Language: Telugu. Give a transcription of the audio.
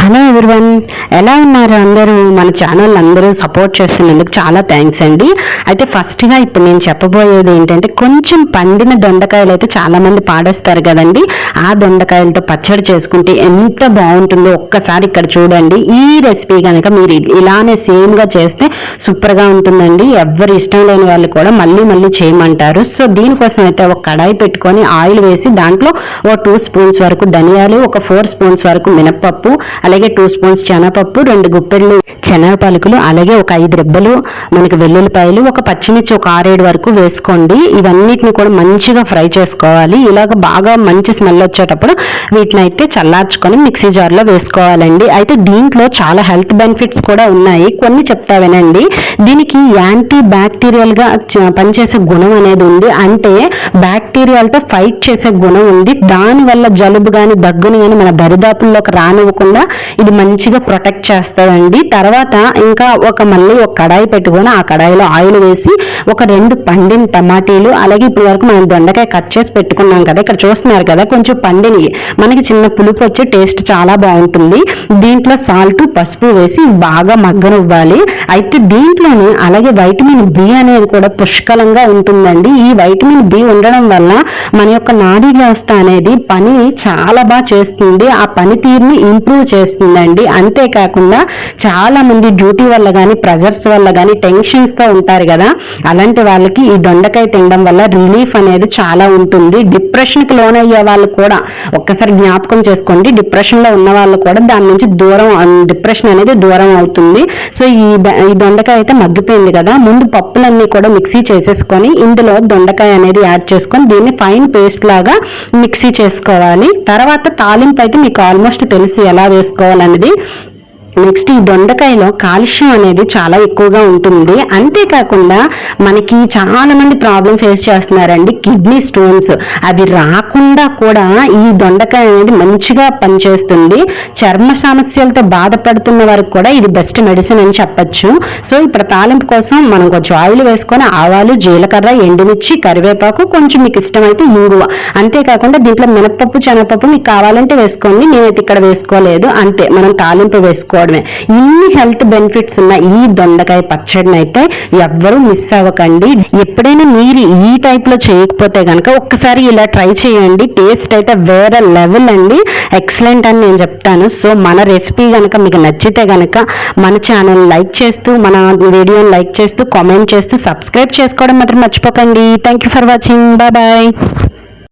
హలో ఎవరివన్ ఎలా ఉన్నారు అందరూ? మన ఛానల్ అందరూ సపోర్ట్ చేస్తున్నందుకు చాలా థ్యాంక్స్ అండి. అయితే ఫస్ట్గా ఇప్పుడు నేను చెప్పబోయేది ఏంటంటే కొంచెం పండిన దొండకాయలు అయితే చాలామంది పాడేస్తారు కదండి. ఆ దొండకాయలతో పచ్చడి చేసుకుంటే ఎంత బాగుంటుందో ఒక్కసారి ఇక్కడ చూడండి. ఈ రెసిపీ కనుక మీరు ఇలానే సేమ్గా చేస్తే సూపర్గా ఉంటుందండి. ఎవరు ఇష్టం లేని వాళ్ళు కూడా మళ్ళీ మళ్ళీ చేయమంటారు. సో దీనికోసం అయితే ఒక కడాయి పెట్టుకొని ఆయిల్ వేసి దాంట్లో ఓ టూ స్పూన్స్ వరకు ధనియాలు ఒక ఫోర్ స్పూన్స్ వరకు మినప్పప్పు అలాగే టూ స్పూన్స్ శనగపప్పు రెండు గుప్పెళ్ళు శనగ పలుకులు అలాగే ఒక ఐదు రెబ్బలు మనకి వెల్లుల్లిపాయలు ఒక పచ్చిమిర్చి ఒక ఆరేడు వరకు వేసుకోండి. ఇవన్నిటిని కూడా మంచిగా ఫ్రై చేసుకోవాలి. ఇలాగ బాగా మంచి స్మెల్ వచ్చేటప్పుడు వీటిని అయితే చల్లార్చుకొని మిక్సీ జార్లో వేసుకోవాలండి. అయితే దీంట్లో చాలా హెల్త్ బెనిఫిట్స్ కూడా ఉన్నాయి. కొన్ని చెప్తా వినండి. దీనికి యాంటీ బ్యాక్టీరియల్గా పనిచేసే గుణం అనేది ఉంది. అంటే బ్యాక్టీరియాలతో ఫైట్ చేసే గుణం ఉంది. దానివల్ల జలుబు కానీ దగ్గుని కానీ మన దరిదాపుల్లోకి రానివ్వకుండా ఇది మంచిగా ప్రొటెక్ట్ చేస్తుందండి. తర్వాత ఇంకా ఒక మళ్ళీ ఒక కడాయి పెట్టుకొని ఆ కడాయిలో ఆయిల్ వేసి ఒక రెండు పండిన టమాటీలు అలాగే ఇప్పటి వరకు మనం దొండకాయ కట్ చేసి పెట్టుకున్నాం కదా. ఇక్కడ చూస్తున్నారు కదా కొంచెం పండిని మనకి చిన్న పులుపు వచ్చే టేస్ట్ చాలా బాగుంటుంది. దీంట్లో సాల్ట్ పసుపు వేసి బాగా మగ్గనివ్వాలి. అయితే దీంట్లోనే అలాగే వైటమిన్ బి అనేది కూడా పుష్కలంగా ఉంటుందండి. ఈ వైటమిన్ బి ఉండడం వల్ల మన యొక్క నాడీ వ్యవస్థ అనేది పని చాలా బాగా చేస్తుంది. ఆ పనితీరుని ఇంప్రూవ్ చేస్తుందండి. అంతేకాకుండా చాలా మంది డ్యూటీ వల్ల కానీ ప్రెజర్స్ వల్ల కానీ టెన్షన్స్తో ఉంటారు కదా. అలాంటి వాళ్ళకి ఈ దొండకాయ తినడం వల్ల రిలీఫ్ అనేది చాలా ఉంటుంది. డిప్రెషన్కి లోనయ్యే వాళ్ళు కూడా ఒక్కసారి జ్ఞాపకం చేసుకోండి. డిప్రెషన్లో ఉన్న వాళ్ళు కూడా దాని నుంచి దూరం డిప్రెషన్ అనేది దూరం అవుతుంది. సో ఈ ఈ దొండకాయ అయితే మగ్గిపోయింది కదా. ముందు పప్పులన్నీ కూడా మిక్సీ చేసేసుకొని ఇందులో దొండకాయ అనేది యాడ్ చేసుకొని దీన్ని ఫైన్ పేస్ట్ లాగా మిక్సీ చేసుకోవాలి. తర్వాత తాలింపు అయితే మీకు ఆల్మోస్ట్ తెలిసి ఎలా వేసుకోవాలనేది. నెక్స్ట్ ఈ దొండకాయలో కాల్షియం అనేది చాలా ఎక్కువగా ఉంటుంది. అంతేకాకుండా మనకి చాలా మంది ప్రాబ్లం ఫేస్ చేస్తున్నారండి కిడ్నీ స్టోన్స్. అవి రాకుండా కూడా ఈ దొండకాయ అనేది మంచిగా పనిచేస్తుంది. చర్మ సమస్యలతో బాధపడుతున్న వారికి కూడా ఇది బెస్ట్ మెడిసిన్ అని చెప్పచ్చు. సో ఇప్పుడు తాలింపు కోసం మనం కొంచెం ఆయిల్ వేసుకొని ఆవాలు జీలకర్ర ఎండుమిర్చి కరివేపాకు కొంచెం మీకు ఇష్టమైతే ఇంగువ. అంతేకాకుండా దీంట్లో మినపప్పు శనగపప్పు మీకు కావాలంటే వేసుకోండి. నేనైతే ఇక్కడ వేసుకోలేదు. అంతే మనం తాలింపు వేసుకోవడం చేసుకోవడమే. ఇన్ని హెల్త్ బెనిఫిట్స్ ఉన్న ఈ దొండకాయ పచ్చడిని అయితే ఎవ్వరూ మిస్ అవ్వకండి. ఎప్పుడైనా మీరు ఈ టైప్లో చేయకపోతే కనుక ఒక్కసారి ఇలా ట్రై చేయండి. టేస్ట్ అయితే వేరే లెవెల్ అండి. ఎక్సలెంట్ అని నేను చెప్తాను. సో మన రెసిపీ కనుక మీకు నచ్చితే కనుక మన ఛానల్ లైక్ చేస్తూ మన వీడియోని లైక్ చేస్తూ కామెంట్ చేస్తూ సబ్స్క్రైబ్ చేసుకోవడం మాత్రం మర్చిపోకండి. Thank you for watching. Bye bye.